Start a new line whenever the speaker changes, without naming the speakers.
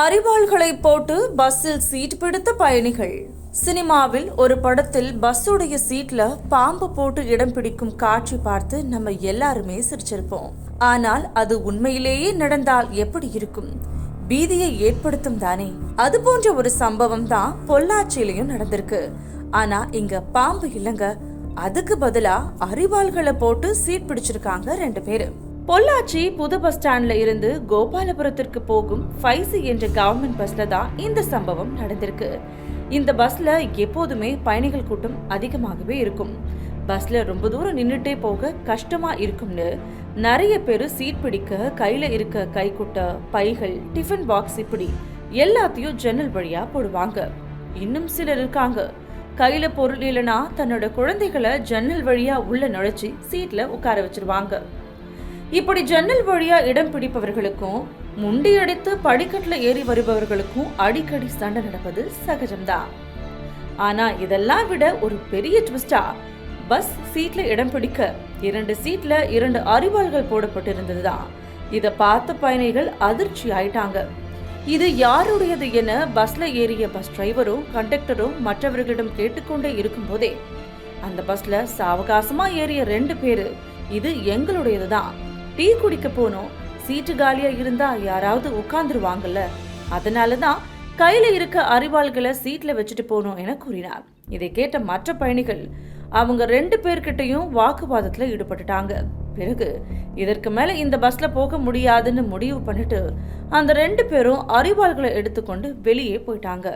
அறிவாள்களை போட்டு பஸ்ஸில் சீட் பிடித்த பயணிகள். சினிமாவில் ஒரு படத்தில் பஸ்ஸுடைய சீட்ல பாம்பு போட்டு இடம் பிடிக்கும் காட்சி பார்த்து நம்ம எல்லாருமே சிரிச்சிருப்போம். ஆனால் அது உண்மையிலேயே நடந்தால் எப்படி இருக்கும்? பீதியை ஏற்படுத்தும் தானே? அது போன்ற ஒரு சம்பவம் தான் பொள்ளாச்சியிலையும் நடந்திருக்கு. ஆனா இங்க பாம்பு இல்லைங்க. அதுக்கு பதிலா அரிவாள்களை போட்டு சீட் பிடிச்சிருக்காங்க ரெண்டு பேரும் பொள்ளாச்சி புது பஸ் ஸ்டாண்ட்ல இருந்து கோபாலபுரத்திற்கு போகும் ஃபைசி என்ற கவர்மெண்ட் பஸ்ல தான் இந்த சம்பவம் நடந்திருக்கு. இந்த பஸ்ல எப்போதுமே பயணிகள் கூட்டம் அதிகமாகவே இருக்கும். பஸ்ல ரொம்ப தூரம் நின்றுட்டே போக கஷ்டமா இருக்கும்னு நிறைய பேர் சீட் பிடிக்க கையில இருக்க கைக்குட்டை பைகள் டிஃபன் பாக்ஸ் இப்படி எல்லாத்தையும் ஜன்னல் வழியா போடுவாங்க. இன்னும் சிலர் இருக்காங்க. கையில பொருள் இல்லைன்னா தன்னோட குழந்தைகளை ஜன்னல் வழியா உள்ள நுழைச்சி சீட்ல உட்கார வச்சிருவாங்க. இப்படி ஜன்னல் வழியா இடம் பிடிப்பவர்களுக்கும் முண்டி அடித்து ஏறி வருபவர்களுக்கும் அடிக்கடி சண்டை நடப்பது சகஜம்தான் ஆனா இதெல்லாம் விட ஒரு பெரிய ட்விஸ்டா பஸ் சீட்ல இடம் பிடிக்க இரண்டு சீட்ல இரண்டு அறிவாள்கள் போடப்பட்டிருந்ததுதான் இத பார்த்த பயணிகள் அதிர்ச்சி ஆயிட்டாங்க. இது யாருடையது என பஸ்ல ஏறிய பஸ் டிரைவரும் கண்டக்டரும் மற்றவர்களிடம் கேட்டுக்கொண்டே இருக்கும்போதே அந்த பஸ்ல சாவகாசமா ஏறிய ரெண்டு பேரு இது எங்களுடையதுதான். டீ குடிக்க போனோம். சீட்டு காலியா இருந்தா யாராவது உட்கார்ந்துருவாங்கல்ல. அதனாலதான் கையில இருக்க அரிவாள்களை சீட்ல வச்சுட்டு போனோம் என கூறினார். இதை கேட்ட மற்ற பயணிகள் அவங்க ரெண்டு பேர்கிட்டையும் வாக்குவாதத்துல ஈடுபட்டுட்டாங்க. பிறகு இதற்கு மேல இந்த பஸ்ல போக முடியாதுன்னு முடிவு பண்ணிட்டு அந்த ரெண்டு பேரும் அரிவாள்களை எடுத்துக்கொண்டு வெளியே போயிட்டாங்க.